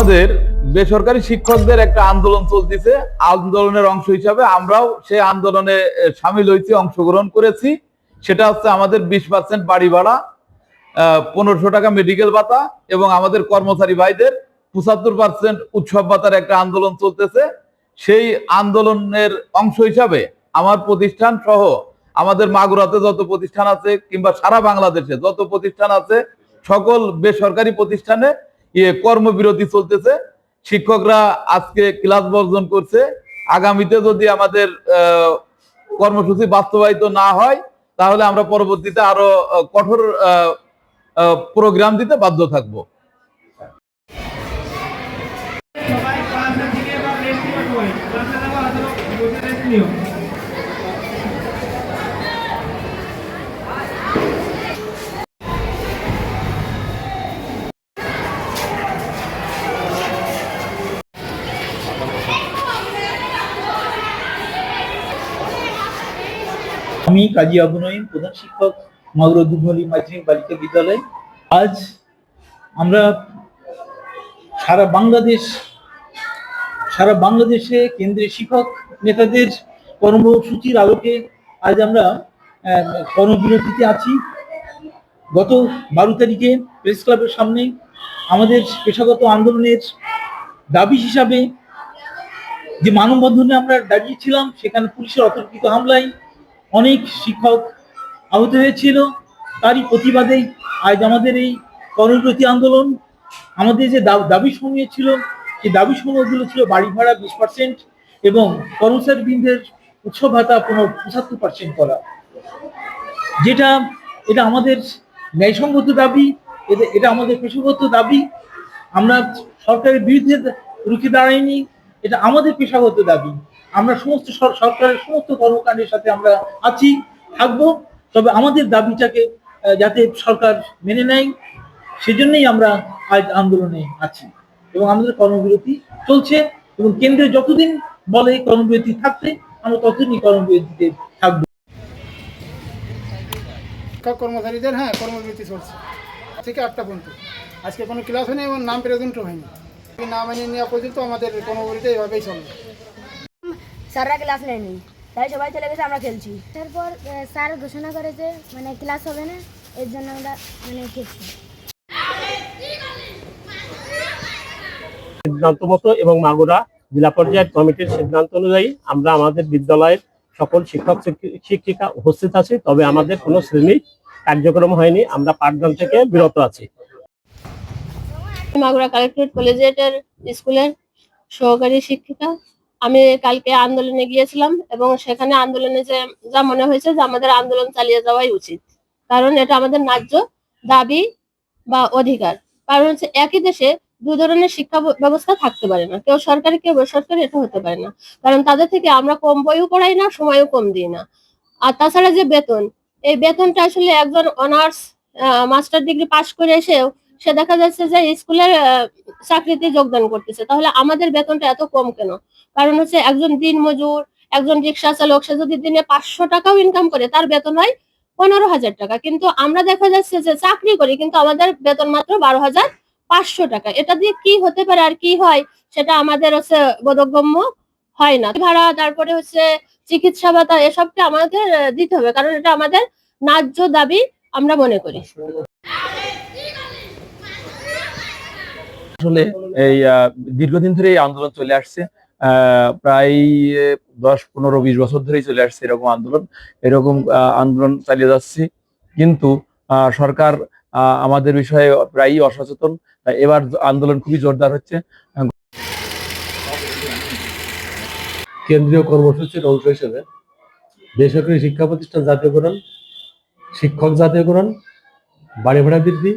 আমাদের বেসরকারি শিক্ষকদের একটা আন্দোলন চলতেছে। আন্দোলনের অংশ হিসাবে আমরাও সেই আন্দোলনে সামিল হয়েছি, অংশগ্রহণ করেছি। সেটা হচ্ছে আমাদের বিশ পার্সেন্ট বাড়ি ভাড়া পনেরোশো টাকা মেডিকেল ভাতা এবং আমাদের কর্মচারী ভাইদের পঁচাত্তর পার্সেন্ট উৎসব ভাতার একটা আন্দোলন চলতেছে। সেই আন্দোলনের অংশ হিসাবে আমার প্রতিষ্ঠান সহ আমাদের মাগুরাতে যত প্রতিষ্ঠান আছে কিংবা সারা বাংলাদেশে যত প্রতিষ্ঠান আছে, সকল বেসরকারি প্রতিষ্ঠানে ইয়ে কর্মবিরতি চলতেছে। শিক্ষকরা আজকে ক্লাস বর্জন করছে। আগামীতে যদি আমাদের কর্মসূচি বাস্তবায়িত না হয়, তাহলে আমরা পরবর্তীতে আরও কঠোর প্রোগ্রাম দিতে বাধ্য থাকব। সবাই আমি কাজী আবু নঈম, প্রধান শিক্ষক, মাগুরা দুধমলি মাধ্যমিক বালিকা বিদ্যালয়। আজ আমরা সারা বাংলাদেশ, সারা বাংলাদেশে কেন্দ্রীয় শিক্ষক নেতাদের কর্মসূচির আলোকে আজ আমরা কর্মবিরতিতে আছি। গত বারো তারিখে প্রেস ক্লাবের সামনে আমাদের পেশাগত আন্দোলনের দাবি হিসাবে যে মানববন্ধনে আমরা দাঁড়িয়েছিলাম সেখানে পুলিশের অতর্কিত হামলায় অনেক শিক্ষক আহত হয়েছিল। তারই প্রতিবাদে আজ আমাদের এই কর্মবিরতি আন্দোলন। আমাদের যে দাবি সমূহ ছিল সেই দাবি সমূহগুলো ছিল বাড়ি ভাড়া বিশ পার্সেন্ট এবং কর্মচারী বৃন্দের উৎসব ভাতা পনেরো পঁচাত্তর পার্সেন্ট করা। যেটা, এটা আমাদের ন্যায়সঙ্গত দাবি এটা আমাদের পেশাগত দাবি। আমরা সরকারের বিরুদ্ধে রুখে দাঁড়াইনি এটা আমাদের পেশাগত দাবি। আমরা সমস্ত সরকারের সমস্ত কর্মকাণ্ডের সাথে আমরা আছি, থাকব। তবে আমাদের দাবিটাকে যাতে সরকার মেনে নেয়, সেজন্যই আমরা আজ আন্দোলনে আছি। এবং আমাদের কর্মবিরতি চলছে এবং কেন্দ্রে যতদিন বলে কর্মবিরতি থাকতে আমরা ততদিনই কর্মবিরতিতে থাকব। কর্মচারীদের হ্যাঁ কর্মবিরতি চলছে। থেকে আটটা পর্যন্ত। আজকে কোনো ক্লাস হয়নি এবং নাম প্রেজেন্টও হয়নি। না মানিয়ে নেওয়া পর্যন্ত আমাদের কর্মবিরতি এইভাবেই চলবে স্যাররা ক্লাস নেয়নি তাই সবাই চলে গেছে আমরা খেলছি। তারপর স্যার ঘোষণা করেছে মানে ক্লাস হবে না এর জন্য আমরা মানে খেলছি। সিদ্ধান্ত মতো এবং মাগুরা জেলা পর্যায়ের কমিটির সিদ্ধান্ত অনুযায়ী আমরা আমাদের বিদ্যালয়ের সকল শিক্ষক শিক্ষি- শিক্ষিকা উপস্থিত আছি তবে আমাদের কোনো শ্রেণি কার্যক্রম হয়নি আমরা পাঠদান থেকে বিরত আছি। মাগুরা কালেক্টরেট কলেজিয়েটের স্কুলের সহকারী শিক্ষিকা। আমি কালকে আন্দোলনে গিয়েছিলাম এবং সেখানে আন্দোলনে যে, যা মনে হয়েছে যে আমাদের আন্দোলন চালিয়ে যাওয়াই উচিত। কারণ এটা আমাদের ন্যায্য দাবি বা অধিকার। কারণ হচ্ছে একই দেশে দু ধরনের শিক্ষা ব্যবস্থা থাকতে পারে না। কেউ সরকারি, কেউ বেসরকারি, এটা হতে পারে না। কারণ তাদের থেকে আমরা কম বইও পড়াই না, সময়ও কম দিই না। আর তাছাড়া যে বেতন, এই বেতনটা আসলে একজন অনার্স মাস্টার ডিগ্রি পাশ করে এসেও সে দেখা যাচ্ছে যে স্কুলের চাকরিতে যোগদান করতেছে। তাহলে আমাদের বেতনটা এত কম কেন? কারণ হচ্ছে একজন দিন মজুর একজন রিক্সা চালক, সে যদি দিনে পাঁচশো টাকাও ইনকাম করে, তার বেতন হয় পনেরো হাজার টাকা। কিন্তু আমরা দেখা যাচ্ছে যে চাকরি করি, কিন্তু আমাদের বেতন মাত্র বারো হাজার পাঁচশো টাকা। এটা দিয়ে কি হতে পারে আর কি হয়, সেটা আমাদের হচ্ছে বোধগম্য হয় না। ভাড়া, তারপরে হচ্ছে চিকিৎসা ভাতা এসবকে আমাদের দিতে হবে। কারণ এটা আমাদের ন্যায্য দাবি আমরা মনে করি। আসলে এই দীর্ঘদিন ধরে এই আন্দোলন চলে আসছে। প্রায় দশ, পনেরো, বিশ বছর ধরেই চলে আসছে এরকম আন্দোলন। এরকম আন্দোলন চালিয়ে যাচ্ছি। কিন্তু সরকার আমাদের বিষয়ে প্রায়ই অসচেতন। এবার আন্দোলন খুবই জোরদার হচ্ছে। কেন্দ্রীয় কর্মসূচির অংশ হিসেবে বেসরকারি শিক্ষা প্রতিষ্ঠান জাতীয়করণ, শিক্ষক জাতীয়করণ, বাড়ি ভাড়া বৃদ্ধি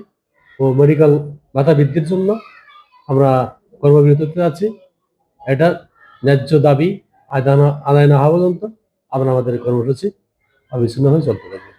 ও মেডিকেল ভাতা বৃদ্ধির জন্য আমরা কর্মবিরতিতে আছি এটা ন্যায্য দাবি আদায় না হওয়া পর্যন্ত আমরা আমাদের কর্মসূচি অবিচ্ছিন্নভাবে চলতে থাকব।